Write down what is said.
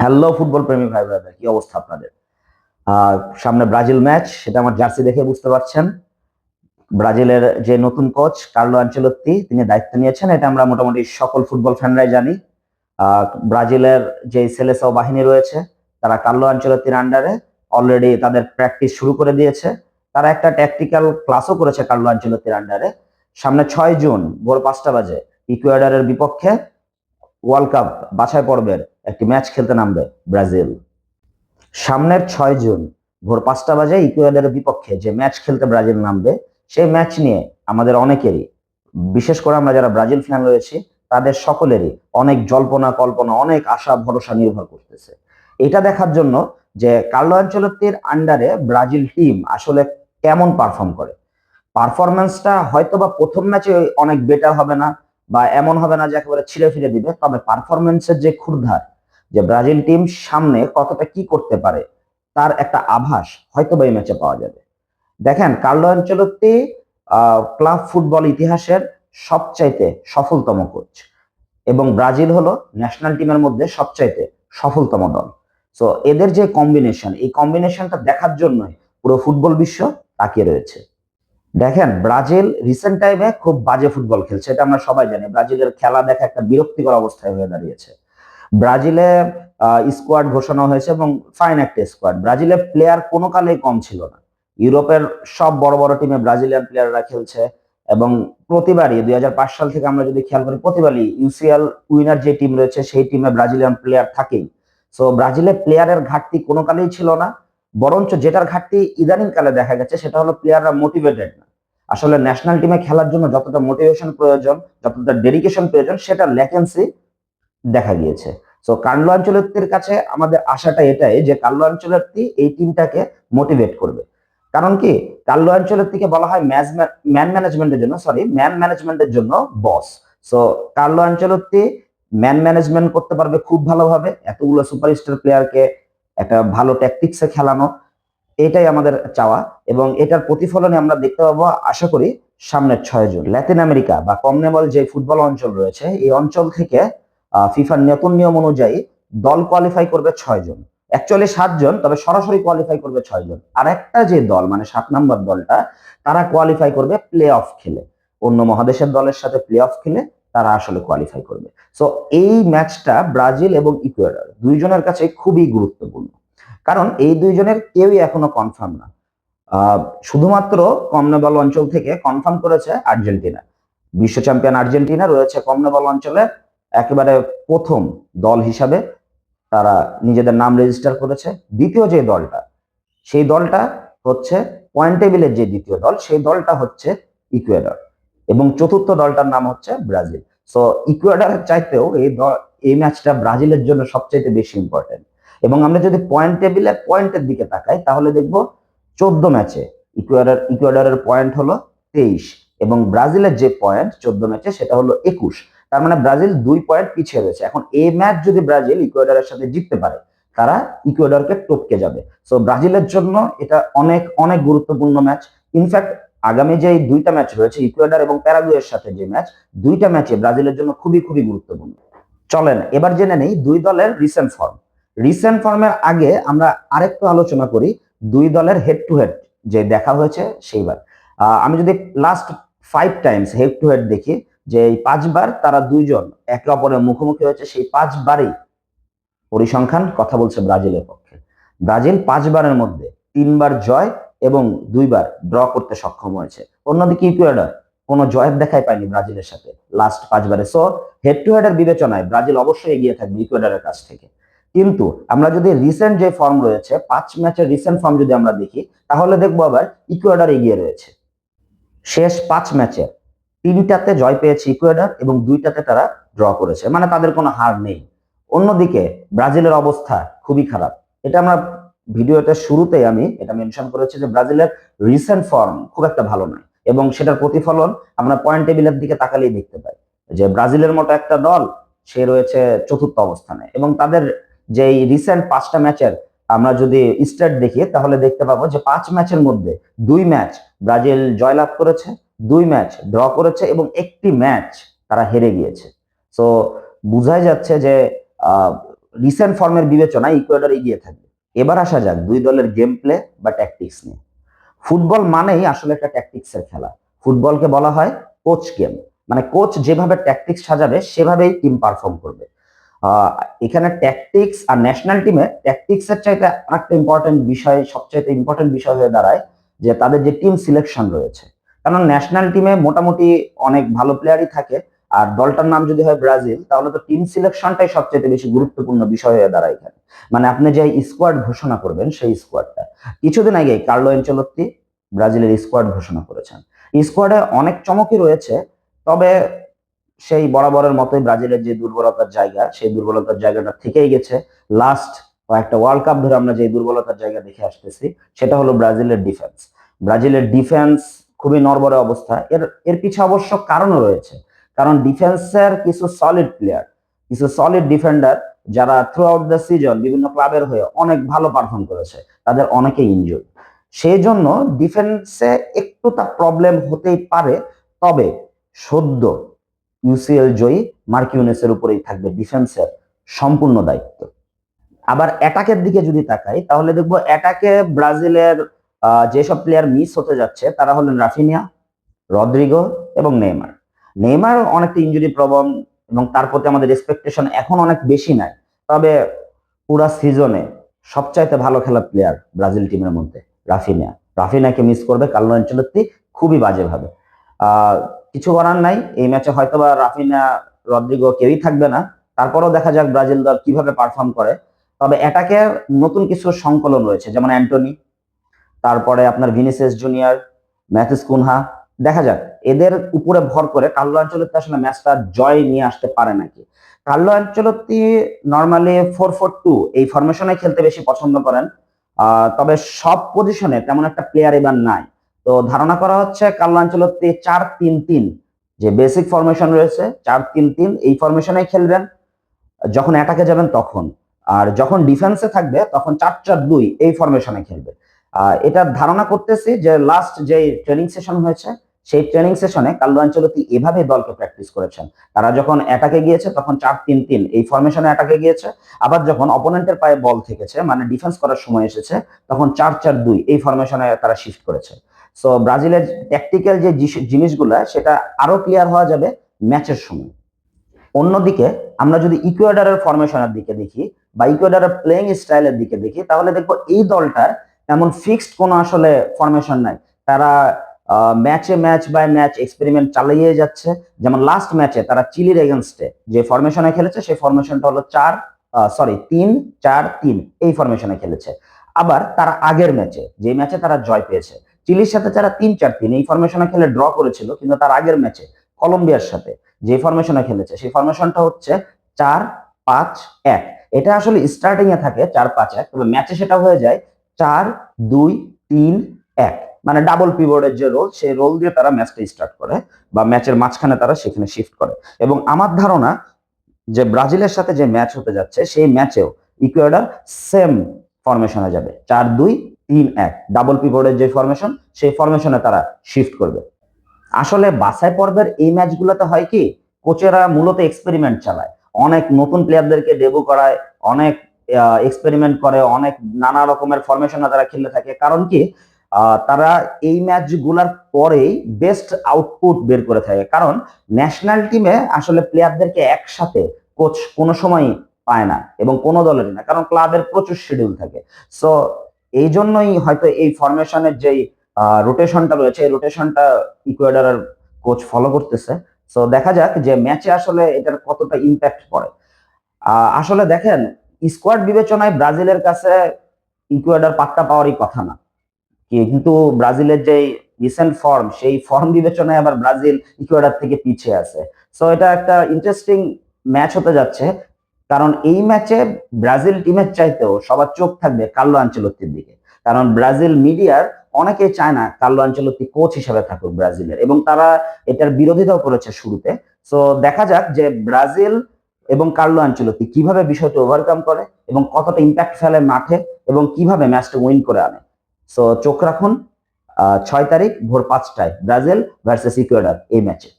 Hello football প্রেমী ভাই brother কি অবস্থা আপনাদের? আহ, সামনে ব্রাজিল ম্যাচ সেটা আমার জার্সি দেখে বুঝতে পারছেন। ব্রাজিলের যে নতুন কোচ কার্লো আনচেলত্তি তিনি দায়িত্ব নিয়েছেন এটা আমরা মোটামুটি সকল ফুটবল ফ্যানরাই জানি। ব্রাজিলের যে সেলেসাও বাহিনী রয়েছে তারা কার্লো আনচেলত্তির আন্ডারে অলরেডি তাদের প্র্যাকটিস শুরু করে দিয়েছে। তারা একটা ট্যাকটিক্যাল ক্লাসও করেছে কার্লো আনচেলত্তির আন্ডারে সামনে ছয় জুন ভোর পাঁচটা বাজে ইকুয়েডারের বিপক্ষে ওয়ার্ল্ড কাপ বাছাই পর্বের একটি ম্যাচ খেলতে নামবে ব্রাজিল। সামনের ছয় জুন ভোর পাঁচটা বাজে ইকুয়েডারের বিপক্ষে যে ম্যাচ খেলতে ব্রাজিল নামবে, সেই ম্যাচ নিয়ে আমাদের অনেকেরই, বিশেষ করে আমরা যারা ব্রাজিল ফ্যান রয়েছি, তাদের সকলেরই অনেক জল্পনা, কল্পনা, অনেক আশা, ভরসা নির্ভর করতেছে। এটা দেখার জন্য যে কার্লো আঞ্চলত্তির আন্ডারে ব্রাজিল টিম আসলে কেমন পারফর্ম করে। পারফরমেন্সটা হয়তো বা প্রথম ম্যাচে অনেক বেটার হবে না বা এমন হবে না যে একেবারে ছিঁড়ে ফিরে দিবে, তবে পারফরমেন্সের যে ক্ষুরধার, যে ব্রাজিল টিম সামনে কতটা কি করতে পারে, তার একটা আভাস হয়তো বা এই ম্যাচে পাওয়া যাবে। দেখেন, কার্লো আঞ্চলত্তি ক্লাব ফুটবল ইতিহাসের সবচাইতে সফলতম কোচ এবং ব্রাজিল হলো ন্যাশনাল টিমের মধ্যে সবচাইতে সফলতম দল। সো এদের যে কম্বিনেশন এই কম্বিনেশনটা দেখার জন্যই পুরো ফুটবল বিশ্ব তাকিয়ে রয়েছে। দেখেন, ব্রাজিল রিসেন্ট টাইমে খুব বাজে ফুটবল খেলছে। এটা আমরা সবাই জানি। ব্রাজিলের খেলা দেখা একটা বিরক্তিকর অবস্থায় হয়ে দাঁড়িয়েছে। ব্রাজিলে স্কোয়াড ঘোষণা হয়েছে এবং ফাইন একটা স্কোয়াড ব্রাজিলের প্লেয়ার কোনো কালেই কম ছিল না। ইউরোপের সব বড় বড় টিমে ব্রাজিলিয়ান প্লেয়াররা খেলছে এবং প্রতিবারই, দুই হাজার পাঁচ সাল থেকে আমরা যদি খেয়াল করি, প্রতিবারই ইউসিএল উইনার যে টিম রয়েছে, সেই টিমে ব্রাজিলিয়ান প্লেয়ার থাকেই। সো ব্রাজিলের প্লেয়ারের ঘাটতি কোনো কালেই ছিল না। বরঞ্চ যেটার ঘাটতি ইদানিং কালে দেখা গেছে, সেটা হলো প্লেয়াররা মোটিভেটেড না। আসলে ন্যাশনাল টিমে খেলার জন্য যতটা মোটিভেশন প্রয়োজন, যতটা ডেডিকেশন প্রয়োজন, সেটা ল্যাকেন্সি দেখা গিয়েছে। সো কার্লো আঞ্চলত্তির কাছে আমাদের আশাটা এটাই যে কার্লো আঞ্চলত্তি এই টিমটাকে মোটিভেট করবে। কারণ কি? কার্লো আঞ্চলত্তিকে বলা হয় ম্যান ম্যানেজমেন্টের জন্য সরি ম্যান ম্যানেজমেন্টের জন্য boss so Carlo Ancelotti man management করতে পারবে খুব ভালোভাবে। এতগুলো সুপারস্টার প্লেয়ারকে একটা ভালো ট্যাকটিক্সে খেলানো, এটাই আমাদের চাওয়া এবং এটার প্রতিফলনে আমরা দেখতে পাবো, আশা করি, সামনের ছয় জুন। ল্যাতিন আমেরিকা বা কমনেবল যে ফুটবল অঞ্চল রয়েছে, এই অঞ্চল থেকে ফিফার নতুন নিয়ম অনুযায়ী দল কোয়ালিফাই করবে ছয় জন। অ্যাকচুয়ালি সাতজন তবে সরাসরি কোয়ালিফাই করবে ছয় জন। আর একটা যে দল মানে সাত নম্বর দলটা, তারা কোয়ালিফাই করবে প্লে অফ খেলে। অন্য মহাদেশের দলের সাথে প্লে অফ খেলে তারা আসলে কোয়ালিফাই করবে। সো এই ম্যাচটা ব্রাজিল এবং ইকুয়েডর দুইজনের কাছে খুবই গুরুত্বপূর্ণ। কারণ এই দুইজনের কেউই এখনও কনফার্ম না। শুধুমাত্র কমনেবল অঞ্চল থেকে কনফার্ম করেছে আর্জেন্টিনা। বিশ্ব চ্যাম্পিয়ন আর্জেন্টিনা রয়েছে কমনেবল অঞ্চলে একেবারে প্রথম দল হিসাবে তারা নিজেদের নাম রেজিস্টার করেছে। দ্বিতীয় যে দলটা, সেই দলটা হচ্ছে পয়েন্ট টেবিলের যে দ্বিতীয় দল, সেই দলটা হচ্ছে ইকুয়েডর। এবং চতুর্থ দলটার নাম হচ্ছে ব্রাজিল। সো ইকুয়েডারের চাইতেও এই এই ম্যাচটা ব্রাজিলের জন্য সবচাইতে বেশি ইম্পর্টেন্ট এবং আমরা যদি পয়েন্ট টেবিলে পয়েন্টের দিকে তাকাই, তাহলে দেখব চোদ্দ ম্যাচে ইকুয়েডর ইকুয়েডারের পয়েন্ট হলো তেইশ এবং ব্রাজিলের যে পয়েন্ট চোদ্দ ম্যাচে সেটা হলো একুশ। তার মানে ব্রাজিল দুই পয়েন্ট পিছিয়ে রয়েছে। এখন এই ম্যাচ যদি ব্রাজিল ইকুয়েডারের সাথে জিততে পারে, তারা ইকুয়েডরকে টপকে যাবে। সো ব্রাজিলের জন্য এটা অনেক অনেক গুরুত্বপূর্ণ ম্যাচ। ইনফ্যাক্ট আগামী যে দুইটা ম্যাচ রয়েছে ইকুয়েডার এবং প্যারাগুয়ের সাথে যে ম্যাচ দুইটা ম্যাচে ব্রাজিলের জন্য খুবই খুবই গুরুত্বপূর্ণ। চলেন, এবার জেনে নেই দুই দলের রিসেন্ট ফর্ম রিসেন্ট ফর্মের আগে আমরা আরেকটু আলোচনা করি দুই দলের হেড টু হেড যে দেখা হয়েছে সেইবার। আমি যদি last five times head to head দেখি, যে এই পাঁচবার তারা দুইজন একে অপরের মুখোমুখি হয়েছে, সেই পাঁচবারই পরিসংখ্যান কথা বলছে ব্রাজিলের পক্ষে। ব্রাজিল পাঁচবারের মধ্যে তিনবার জয় এবং দুইবার ড্র করতে সক্ষম হয়েছে। অন্যদিকে ইকুয়েডর কোনো জয়ের দেখাই পায়নি ব্রাজিলের সাথে। লাস্ট পাঁচবারে সো হেড টু হেডের বিবেচনায় ব্রাজিল অবশ্যই এগিয়ে থাকবে ইকুয়েডরের কাছ থেকে। কিন্তু আমরা যদি রিসেন্ট যে ফর্ম রয়েছে, পাঁচ ম্যাচের রিসেন্ট ফর্ম যদি আমরা দেখি, তাহলে দেখব আবার ইকুয়েডর এগিয়ে রয়েছে। শেষ পাঁচ ম্যাচে তিনটাতে জয় পেয়েছে ইকুয়েডর এবং দুইটাতে তারা ড্র করেছে। মানে তাদের কোনো হার নেই। অন্যদিকে ব্রাজিলের অবস্থা খুবই খারাপ। এটা আমরা ভিডিওটার শুরুতেই আমি এটা মেনশন করেছি যে ব্রাজিলের রিসেন্ট ফর্ম খুব একটা ভালো নয় এবং সেটার প্রতিফলন আমরা পয়েন্ট টেবিলের দিকে তাকালেই দেখতে পাই যে ব্রাজিলের মতো একটা দল সে রয়েছে চতুর্থ অবস্থানে এবং তাদের যে রিসেন্ট পাঁচটা ম্যাচের আমরা যদি স্টার্ট দেখি তাহলে দেখতে পাবো যে পাঁচ ম্যাচের মধ্যে দুই ম্যাচ ব্রাজিল জয়লাভ করেছে, দুই ম্যাচ ড্র করেছে এবং একটি ম্যাচ তারা হেরে গিয়েছে। তো বোঝাই যাচ্ছে যে রিসেন্ট ফর্মের বিবেচনায় ইকুয়েডর এগিয়ে থাকবে। এবার আসা যাক, দুই দলের গেম প্লে বা ট্যাকটিক্স নিয়ে। ফুটবল মানেই আসলে একটা ট্যাকটিক্সের খেলা। ফুটবলকে বলা হয় কোচ গেম মানে কোচ যেভাবে ট্যাকটিক্স সাজাবে, সেভাবেই টিম পারফর্ম করবে। এখানে ট্যাকটিক্স আর ন্যাশনাল টিমে ট্যাকটিক্স এর চাইতে আরেকটা ইম্পর্টেন্ট বিষয়, সবচাইতে ইম্পর্টেন্ট বিষয় হয়ে দাঁড়ায় যে তাদের যে টিম সিলেকশন রয়েছে। কারণ ন্যাশনাল টিমে মোটামুটি অনেক ভালো প্লেয়ারই থাকে আর দলটার নাম যদি হয় ব্রাজিল, তাহলে তো টিম সিলেকশনটাই সবচেয়ে বেশি গুরুত্বপূর্ণ বিষয় হয়ে দাঁড়ায় এখানে। মানে আপনি যে স্কোয়াড ঘোষণা করবেন, সেই স্কোয়াডটা কিছুদিন আগে কার্লো এনচেলত্তি ব্রাজিলের স্কোয়াড ঘোষণা করেছেন। স্কোয়াডে অনেক চমকই রয়েছে, তবে সেই বরাবরের মতোই ব্রাজিলের যে দুর্বলতার জায়গা, সেই দুর্বলতার জায়গাটা থেকেই গেছে। লাস্ট কয়েকটা ওয়ার্ল্ড কাপ ধরে আমরা যে দুর্বলতার জায়গা দেখে আসতেছি, সেটা হলো ব্রাজিলের ডিফেন্স ব্রাজিলের ডিফেন্স খুবই নড়বড়ে অবস্থা। এর এর পিছে অবশ্য কারণও রয়েছে। কারণ ডিফেন্সের কিছু সলিড প্লেয়ার কিছু সলিড ডিফেন্ডার যারা থ্রু আউট দ্য সিজন বিভিন্ন ক্লাবের হয়ে অনেক ভালো পারফর্ম করেছে, তাদের অনেকে ইনজুর সেই জন্য ডিফেন্সে একটু তা প্রবলেম হতেই পারে, তবে সদ্য ইউসিএল জয়ী মার্কিউনেসের উপরেই থাকবে ডিফেন্সের সম্পূর্ণ দায়িত্ব। আবার অ্যাটাকের দিকে যদি তাকাই, তাহলে দেখব অ্যাটাকে ব্রাজিলের যেসব প্লেয়ার মিস হতে যাচ্ছে, তারা হলেন রাফিনিয়া, রদ্রিগো এবং নেইমার। নেইমার অনেকটা ইঞ্জুরি প্রবণ এবং তার প্রতি আমাদের এক্সপেকটেশন এখন অনেক বেশি নাই। তবে পুরা সিজনে সবচাইতে ভালো খেলা প্লেয়ার ব্রাজিল টিমের মধ্যে, রাফিনিয়া। রাফিনিয়াকে মিস করবে কার্লো অ্যাঞ্চেলত্তি খুবই বাজেভাবে। কিছু করার নাই, এই ম্যাচে হয়তোবা রাফিনা রদ্রিগো কেউই থাকবে না। তারপরেও দেখা যাক ব্রাজিল দল কীভাবে পারফর্ম করে। তবে এটাকে নতুন কিছু সংকলন রয়েছে, যেমন অ্যান্টনি, তারপরে আপনার ভিনিসিয়াস জুনিয়র ম্যাথিস কুনহা দেখা যাক, এদের উপরে ভর করে কার্লো আঞ্চলত্তি আসলে ম্যাচটা জয় নিয়ে আসতে পারে নাকি? Carlo Ancelotti normally four four two এই ফরমেশনে খেলতে বেশি পছন্দ করেন। তবে সব পজিশনে তেমন একটা প্লেয়ার এবার নাই। তো ধারণা করা হচ্ছে কার্লো আঞ্চলত্তি চার তিন তিন, যে বেসিক ফরমেশন রয়েছে, চার তিন তিন, এই ফরমেশনে খেলবেন। যখন অ্যাটাকে যাবেন তখন। আর যখন ডিফেন্সে থাকবে, তখন চার চার দুই, এই ফরমেশনে খেলবে। এটা ধারণা করতেছি যে লাস্ট যে ট্রেনিং সেশন হয়েছে সেই ট্রেনিং সেশনে কার্লো আঞ্চলতি এভাবে দলকে প্র্যাকটিস করেছেন। তারা যখন অ্যাটাকে গিয়েছে, তখন চার তিন তিন এই ফরমেশনে অ্যাটাকে গিয়েছে। আবার যখন অপোনেন্টের পায়ে বল থেকেছে মানে ডিফেন্স করার সময় এসেছে, তখন চার চার দুই এই ফরমেশনে তারা শিফট করেছে। সো ব্রাজিলের ট্যাকটিক্যাল যে জিনিসগুলো, সেটা আরও ক্লিয়ার হওয়া যাবে ম্যাচের সময়। অন্যদিকে, আমরা যদি ইকুয়েডারের ফরমেশনের দিকে দেখি, বা ইকুয়েডারের প্লেইং স্টাইলের দিকে দেখি, তাহলে দেখব এই দলটার এমন ফিক্সড কোনো আসলে ফরমেশন নাই। তারা ম্যাচে ম্যাচ বাই ম্যাচ এক্সপেরিমেন্ট চালিয়ে যাচ্ছে। যেমন লাস্ট ম্যাচে তারা চিলির এগেনস্টে যে ফরমেশনে খেলেছে, সেই ফরমেশনটা হলো চার সরি তিন, চার, তিন এই ফরমেশনে খেলেছে। আবার তারা আগের ম্যাচে যে ম্যাচে তারা জয় পেয়েছে, চিলির সাথে তারা তিন, চার, তিন এই ফরমেশনে খেলে ড্র করেছিল, কিন্তু তার আগের ম্যাচে কলম্বিয়ার সাথে যে ফরমেশনে খেলেছে, সেই ফরমেশনটা হচ্ছে চার, পাঁচ, এক। এটা আসলে স্টার্টিং এ থাকে চার, পাঁচ, এক, তবে ম্যাচে সেটা হয়ে যায় চার, দুই, তিন, এক। মানে ডাবল পিভটের যে রোল সেই রোল দিয়ে তারা ম্যাচটা স্টার্ট করে বা ম্যাচের মাঝখানে তারা সেখানে শিফট করে। এবং আমার ধারণা যে ব্রাজিলের সাথে যে ম্যাচ হতে যাচ্ছে, সেই ম্যাচেও ইকুয়েডার সেম ফরমেশনে যাবে। চার, দুই, তিন, এক। ডাবল পিভটের যে ফরমেশন সেই ফরমেশনে তারা শিফট করবে। আসলে বাছাই পর্বের এই ম্যাচগুলোতে হয় কি কোচেরা মূলত এক্সপেরিমেন্ট চালায়। অনেক নতুন প্লেয়ারদেরকে ডেবু করায়, অনেক এক্সপেরিমেন্ট করে, অনেক নানা রকমের ফরমেশনে তারা খেলতে থাকে। কারণ কি তারা এই ম্যাচগুলোর পরেই বেস্ট আউটপুট বের করে থাকে। কারণ ন্যাশনাল টিমে আসলে প্লেয়ারদেরকে একসাথে কোচ কোনো সময় পায় না এবং কোনো দলেরই না, কারণ ক্লাবের প্রচুর শিডিউল থাকে। সো এই জন্যই হয়তো এই ফরমেশনের যেই রোটেশনটা রয়েছে, এই রোটেশনটা ইকুয়েডারের কোচ ফলো করতেছে। সো দেখা যাক যে ম্যাচে আসলে এটার কতটা ইম্প্যাক্ট পড়ে। আসলে দেখেন স্কোয়াড বিবেচনায় ব্রাজিলের কাছে ইকুয়েডার পাত্তা পাওয়ারই কথা না। কিন্তু ব্রাজিলের যে রিসেন্ট ফর্ম সেই ফর্ম বিবেচনায় আবার ব্রাজিল ইকুয়েডার থেকে পিছিয়ে আছে। সো এটা একটা ইন্টারেস্টিং ম্যাচ হতে যাচ্ছে। কারণ এই ম্যাচে ব্রাজিল টিমের চাইতেও সবার চোখ থাকবে কার্লো আঞ্চলত্তির দিকে। কারণ ব্রাজিল মিডিয়ার অনেকে চায় না কার্লো আঞ্চলত্তি কোচ হিসেবে থাকুক ব্রাজিলের। এবং তারা এটার বিরোধিতাও করেছে শুরুতে। সো দেখা যাক যে ব্রাজিল এবং কার্লো আঞ্চলত্তি কীভাবে বিষয়টি ওভারকাম করে এবং কতটা ইম্প্যাক্ট ফেলে মাঠে এবং কীভাবে ম্যাচটা উইন করে আনে। সো চোখ রাখুন ছয় তারিখ ভোর পাঁচটায় ব্রাজিল ভার্সেস ইকুয়েডার এই ম্যাচে